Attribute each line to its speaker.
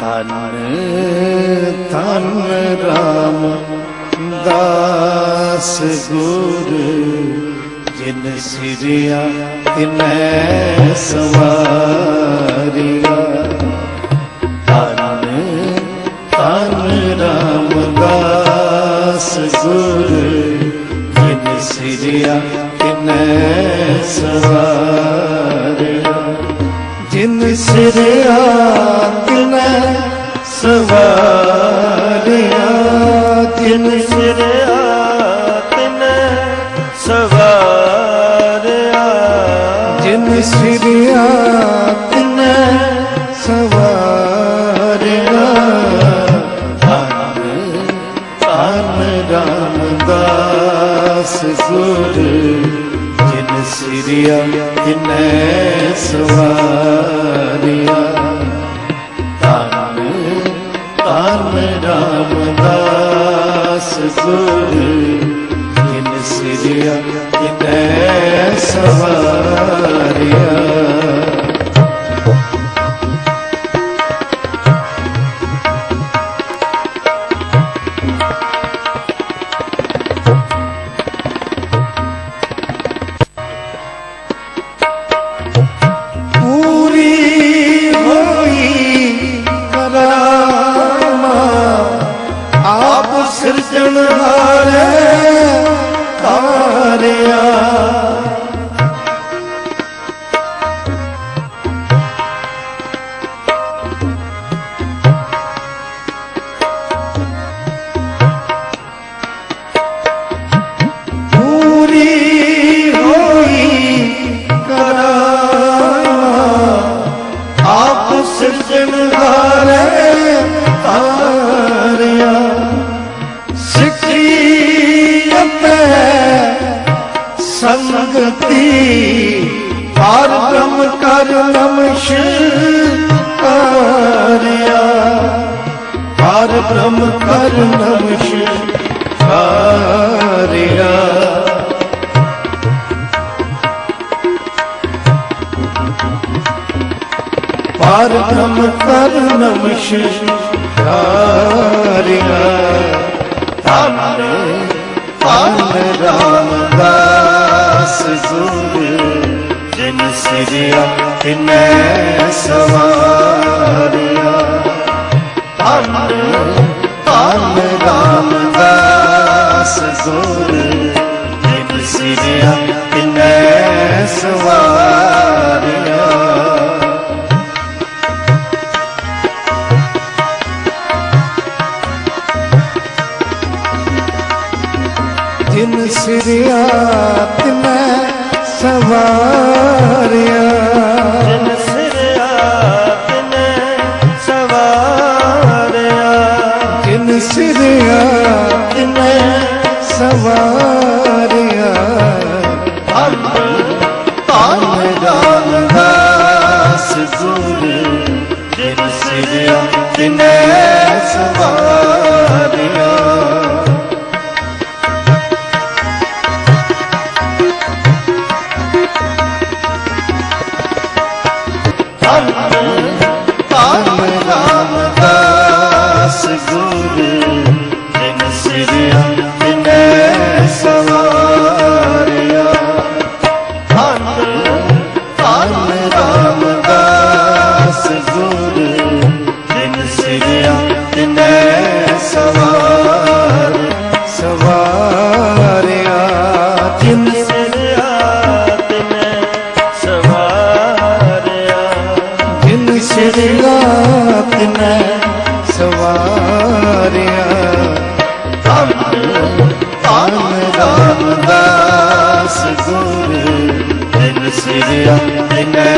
Speaker 1: ਧਨ ਧਨ ਰਾਮ ਦਾਸ ਗੁਰ ਜਿਨ ਸਿਰਿਆ ਤਿਨੈ ਸਵਾਰਿਆ ਧਨ ਰਾਮ ਦਾਸ ਗੁਰ ਜਿਨ ਸਿਰਿਆ ਤਿਨੈ ਸਵਾਰਿਆ ਜਿਨ ਸਿਰਿਆ ਜਿਨ ਸਿਰਿਆ
Speaker 2: ਤਿਨੈ ਸਵਾਰਿਆ।
Speaker 1: ਜਿਨ ਸਿਰਿਆ ਤਿਨੈ ਸਵਾਰਿਆ। ਧੰਨ ਧੰਨ ਰਾਮਦਾਸ ਗੁਰ ਜਿਨ ਸਿਰਿਆ ਤਿਨੈ ਸਵਾਰਿਆ। ਧੰਨ ਧੰਨ ਰਾਮਦਾਸ ਗੁਰ ਜਿਨ ਸਿਰਿਆ ਤਿਨੈ ਸਵਾਰਿਆ ਸੰਗਤੀ ਹਰ ਬ੍ਰਹਮ ਕਰ ਨਮਸ਼ਕਾਰਿਆ। ਹਰ ਬ੍ਰਹਮ ਕਰ ਨਮਸ਼ਕਾਰਿਆ। ਪਾਰ ਬ੍ਰਹਮ ਕਰ ਨਮਸ਼ਕਾਰਿਆ। ਧੰਨ ਧੰਨ ਰਾਮਦਾਸ। ਗੁਰ ਜਿਨ ਸਿਰਿਆ ਤਿਨੈ ਸਵਾਰਿਆ। ਧੰਨ ਧੰਨ ਰਾਮਦਾਸ ਗੁਰ ਜਿਨ ਸਿਰਿਆ ਤਿਨੈ ਸਵਾਰਿਆ। ਜਿਨ ਸਿਰਿਆ ਤਿਨੈ ਸਵਾਰਿਆ।
Speaker 2: ਜਿਨ ਸਿਰਿਆ ਤਿਨੈ ਸਵਾਰਿਆ।
Speaker 1: ਜਿਨ ਸਿਰਿਆ ਤਿਨੈ ਸਵਾਰਿਆ।
Speaker 2: ਧੰਨ
Speaker 1: ਸ਼ਰੀਆਤ ਮੈਂ ਸਵਾਰਿਆ ਧੰਨ ਧੰਨ ਰਾਮਦਾਸ ਗੁਰ ਜਿਨ ਸਿਰਿਆ ਤਿਨੈ